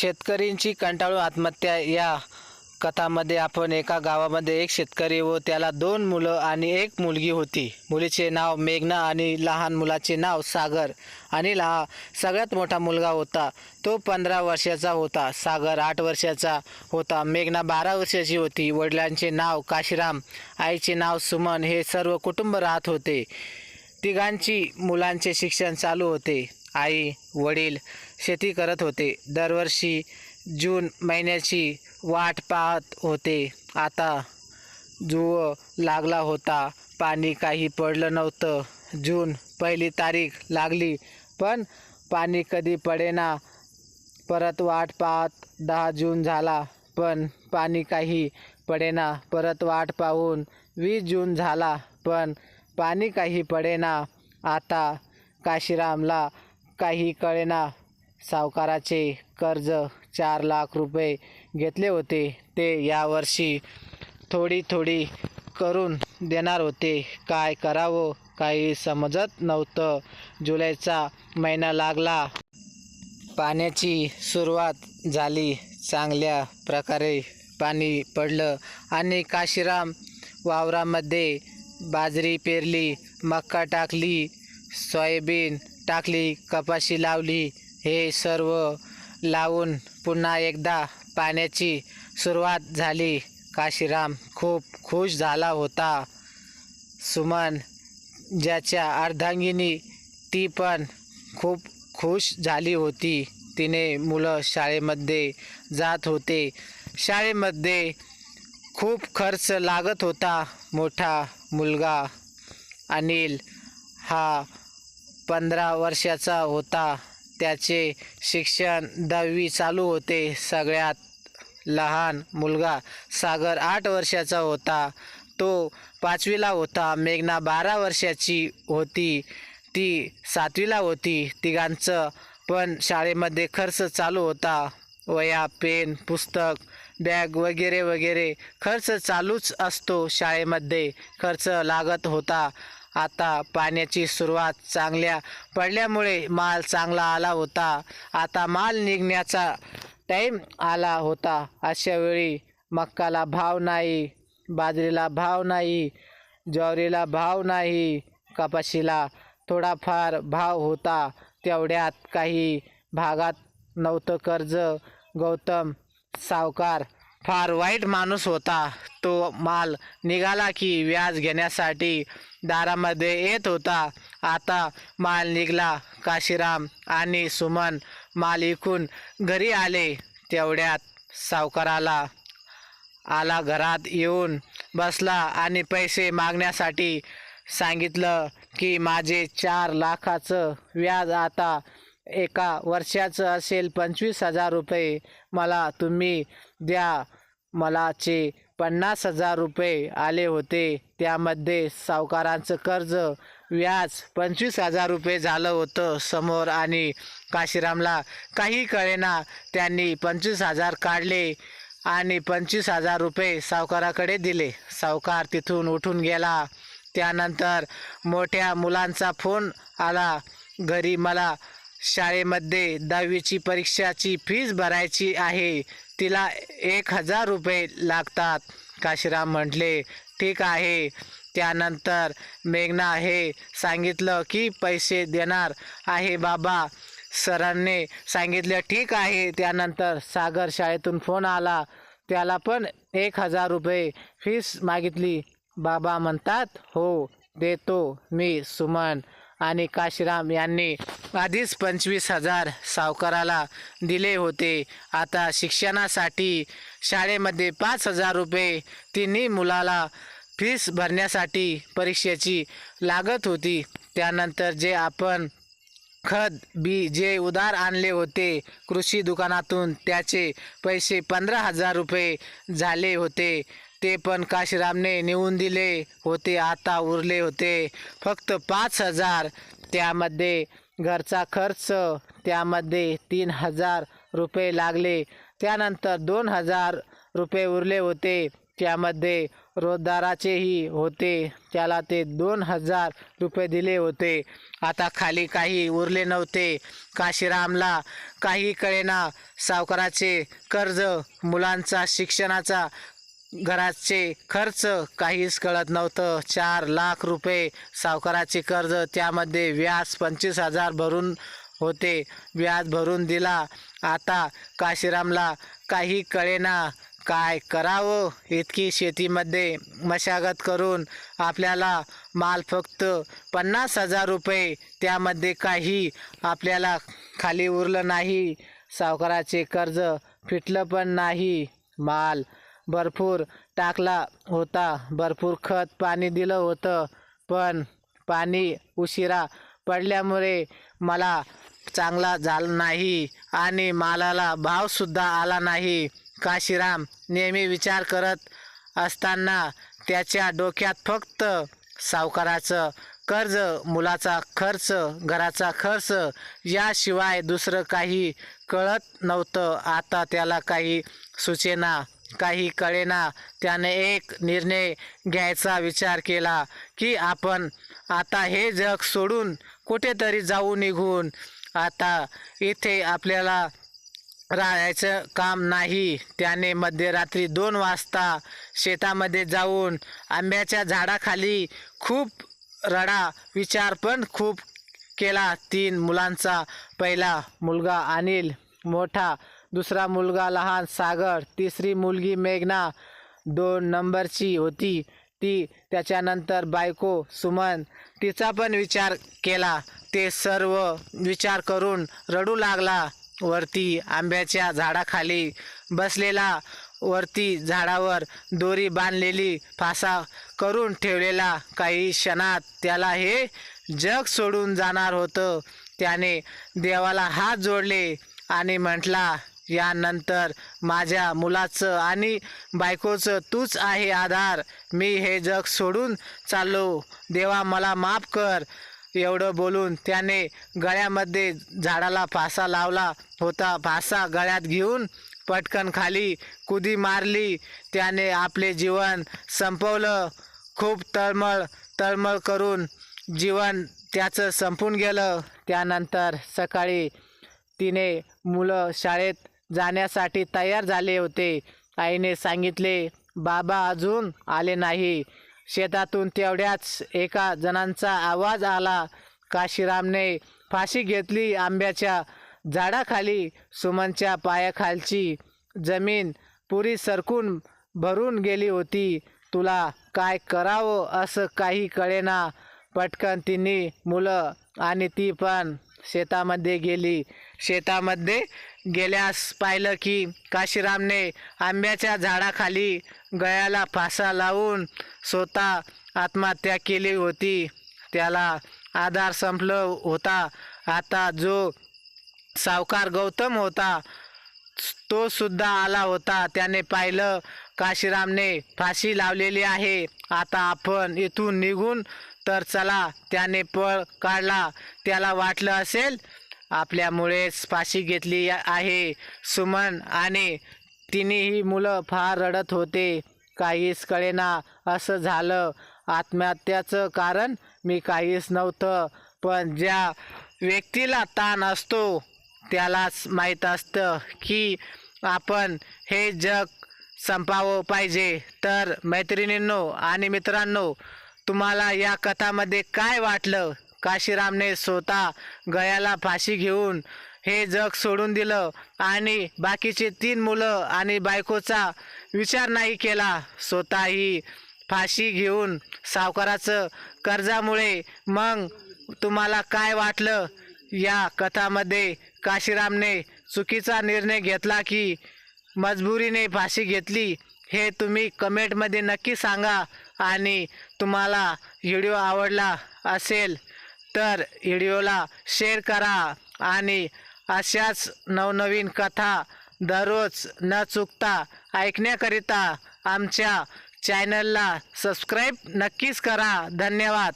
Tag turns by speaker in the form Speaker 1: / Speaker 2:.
Speaker 1: शेतकरींची कंटाळू आत्महत्या या कथामध्ये आपण एका गावामध्ये एक शेतकरी व त्याला दोन मुलं आणि एक मुलगी होती. मुलीचे नाव मेघना आणि लहान मुलाचे नाव सागर. आणि लहा सगळ्यात मोठा मुलगा होता. तो पंधरा वर्षाचा होता. सागर आठ वर्षाचा होता. मेघना बारा वर्षाची होती. वडिलांचे नाव काशीराम आईचे नाव सुमन हे सर्व कुटुंब राहत होते. तिघांची मुलांचे शिक्षण चालू होते. आई वडील शेती करत होते. दरवर्षी जून महिन्याची वाट पाहत होते. आता जुव लागला होता. पाणी काही पडलं नव्हतं. जून पहिली तारीख लागली पण पाणी कधी पडेना. परत वाट पाहत दहा जून झाला पण पाणी काही पडेना. परत वाट पाहून वीस जून झाला पण पाणी काही पडेना. आता काशीरामला काही कळेना. सावकाराचे कर्ज चार लाख रुपये घेतले होते. ते यावर्षी थोडी थोडी करून देणार होते. काय करावं? काही समजत नव्हतं. जुलैचा महिना लागला. पाण्याची सुरुवात झाली. चांगल्या प्रकारे पाणी पडलं आणि काशीराम वावरामध्ये बाजरी पेरली मक्का टाकली सोयाबीन टाकली कपाशी लावली हे सर्व लावून पुन्हा एकदा पाण्याची सुरुवात झाली. काशीराम खूप खुश झाला होता. सुमन ज्याच्या अर्धांगिनी ती पण खूप खुश झाली होती. तिने मुलं शाळेमध्ये जात होते. शाळेमध्ये खूप खर्च लागत होता. मोठा मुलगा अनिल हा पंधरा वर्षाचा होता. त्याचे शिक्षण दहावी चालू होते. सगळ्यात लहान मुलगा सागर आठ वर्षाचा होता. तो पाचवीला होता. मेघना बारा वर्षाची होती. ती सातवीला होती. तिघांचं पण शाळेमध्ये खर्च चालू होता. वया पेन पुस्तक बॅग वगैरे वगैरे खर्च चालूच असतो. शाळेमध्ये खर्च लागत होता. आता पाण्याची सुरुवात चांगल्या पडल्यामुळे माल चांगला आला होता. आता माल निघण्याचा टाईम आला होता. अशा वेळी मक्काला भाव नाही बाजरीला भाव नाही ज्वारीला भाव नाही कपाशीला थोडाफार भाव होता. तेवढ्यात काही भागात नव्हतं कर्ज. गौतम सावकार फार वाईट माणूस होता. तो माल निघाला की व्याज घेण्यासाठी दारामध्ये येत होता. आता माल निघाला. काशीराम आणि सुमन माल इकून घरी आले. तेवढ्यात सावकाराला आला घरात येऊन बसला आणि पैसे मागण्यासाठी सांगितलं की माझे चार लाखाचं व्याज आता एका वर्षाचं असेल. पंचवीस हजार रुपये मला तुम्ही द्या. मलाचे पन्नास हजार रुपये आले होते. त्यामध्ये सावकारांचं कर्ज व्याज पंचवीस हजार रुपये झालं होतं समोर आणि काशीरामला काही कळेना. त्यांनी पंचवीस हजार काढले आणि पंचवीस हजार रुपये सावकाराकडे दिले. सावकार तिथून उठून गेला. त्यानंतर मोठ्या मुलांचा फोन आला. घरी मला शाळेमध्ये दहावीची परीक्षाची फीज भरायची आहे. तिला एक हजार रुपये लागतात. काशीराम म्हटले ठीक आहे. त्यानंतर मेघना हे सांगितलं की पैसे देणार आहे बाबा. सरांनी सांगितलं ठीक आहे. त्यानंतर सागर शाळेतून फोन आला. त्याला पण एक हजार रुपये फीस मागितली. बाबा म्हणतात हो देतो मी सुमन. आणि काशीराम यांनी आधीच पंचवीस हजार सावकाराला दिले होते. आता शिक्षणासाठी शाळेमध्ये पाच हजार रुपये तिन्ही मुलाला फीस भरण्यासाठी परीक्षेची लागत होती. त्यानंतर जे आपण खत बी जे उधार आणले होते कृषी दुकानातून त्याचे पैसे पंधरा हजार रुपये झाले होते. ते पण काशीरामने नेऊन दिले होते आता उरले होते. फक्त पाच हजार त्यामध्ये घरचा खर्च त्यामध्ये तीन हजार रुपये लागले. त्यानंतर दोन हजार रुपये उरले होते त्यामध्ये रोजदाराचेही होते. त्याला ते दोन हजार रुपये दिले होते. आता खाली काही उरले नव्हते. काशीरामला काही कळेना. सावकाराचे कर्ज मुलांचा शिक्षणाचा घराचे खर्च काहीच कळत नव्हतं. चार लाख रुपये सावकाराचे कर्ज त्यामध्ये व्याज पंचवीस हजार भरून होते. व्याज भरून दिला. आता काशीरामला काही कळेना. काय करावं? इतकी शेतीमध्ये मशागत करून आपल्याला माल फक्त पन्नास हजार रुपये. त्यामध्ये काही आपल्याला खाली उरलं नाही. सावकाराचे कर्ज फिटलं पण नाही. माल भरपूर टाकला होता. भरपूर खत पाणी दिलं होतं. पण पाणी उशिरा पडल्यामुळे मला चांगला झाला नाही आणि मालाला भावसुद्धा आला नाही. काशीराम नेहमी विचार करत असताना त्याच्या डोक्यात फक्त सावकाराचं कर्ज मुलाचा खर्च घराचा खर्च याशिवाय दुसरं काही कळत नव्हतं. आता त्याला काही सुचेना काही कळेना. त्याने एक निर्णय घ्यायचा विचार केला की आपण आता हे जग सोडून कुठेतरी जाऊ निघून. आता इथे आपल्याला राहायचं काम नाही. त्याने मध्यरात्री दोन वाजता शेतामध्ये जाऊन आंब्याच्या झाडाखाली खूप रडा विचार पण खूप केला. तीन मुलांचा पहिला मुलगा अनिल मोठा दुसरा मुलगा लहान सागर तिसरी मुलगी मेघना दोन नंबरची होती. ती त्याच्यानंतर बायको सुमन. तिचा पण विचार केला. ते सर्व विचार करून रडू लागला. वरती आंब्याच्या झाडाखाली बसलेला वरती झाडावर दोरी बांधलेली फासा करून ठेवलेला. काही क्षणात त्याला हे जग सोडून जाणार होतं. त्याने देवाला हात जोडले आणि म्हटला यानंतर माझ्या मुलाचं आणि बायकोचं तूच आहे आधार. मी हे जग सोडून चाललो. देवा मला माफ कर. एवढं बोलून त्याने गळ्यामध्ये झाडाला फासा लावला होता. फासा गळ्यात घेऊन पटकन खाली कुदी मारली. त्याने आपले जीवन संपवलं. खूप तळमळ तळमळ करून जीवन त्याचं संपून गेलं. त्यानंतर सकाळी तिने मुलं शाळेत जाण्यासाठी तयार झाले होते. आईने सांगितले बाबा अजून आले नाही. शेतातून तेवढ्याच एका जणांचा आवाज आला. काशीरामने फाशी घेतली आंब्याच्या झाडाखाली सुमनच्या पायाखालची जमीन पुरी सरकून भरून गेली होती. तुला काय करावं असं काही कळेना. पटकन तिन्ही मुलं आणि ती पण शेतामध्ये गेली. शेतामध्ये गेल्यास पाहिलं की काशीरामने आंब्याच्या झाडाखाली गळ्याला फासा लावून स्वतः आत्महत्या केली होती. त्याला आधार संपलं होता. आता जो सावकार गौतम होता तो सुद्धा आला होता. त्याने पाहिलं काशीरामने फाशी लावलेली आहे. आता आपण इथून निघून तर चला त्याने पळ काढला. त्याला वाटलं असेल आपल्यामुळेच फाशी घेतली आहे. सुमन आणि तिन्ही मुलं फार रडत होते. काहीच कळेना असं झालं. आत्महत्याचं कारण मी काहीच नव्हतं पण ज्या व्यक्तीला ताण असतो त्यालाच माहीत असतं की आपण हे जग संपावं पाहिजे. तर मैत्रिणींनो आणि मित्रांनो तुम्हाला या कथामध्ये काय वाटलं? काशीरामने स्वतः गयाला फाशी घेऊन हे जग सोडून दिलं आणि बाकीचे तीन मुलं आणि बायकोचा विचार नाही केला. स्वतःही फाशी घेऊन सावकाराचं कर्जामुळे मग तुम्हाला काय वाटलं? या कथामध्ये काशीरामने चुकीचा निर्णय घेतला की मजबुरीने फाशी घेतली हे तुम्ही कमेंटमध्ये नक्की सांगा आणि तुम्हाला व्हिडिओ आवडला असेल. तर व्हिडिओला शेअर करा आणि अशाच नवनवीन कथा दररोज न चुकता ऐकण्याकरिता आमच्या चॅनलला सबस्क्राईब नक्कीच करा. धन्यवाद.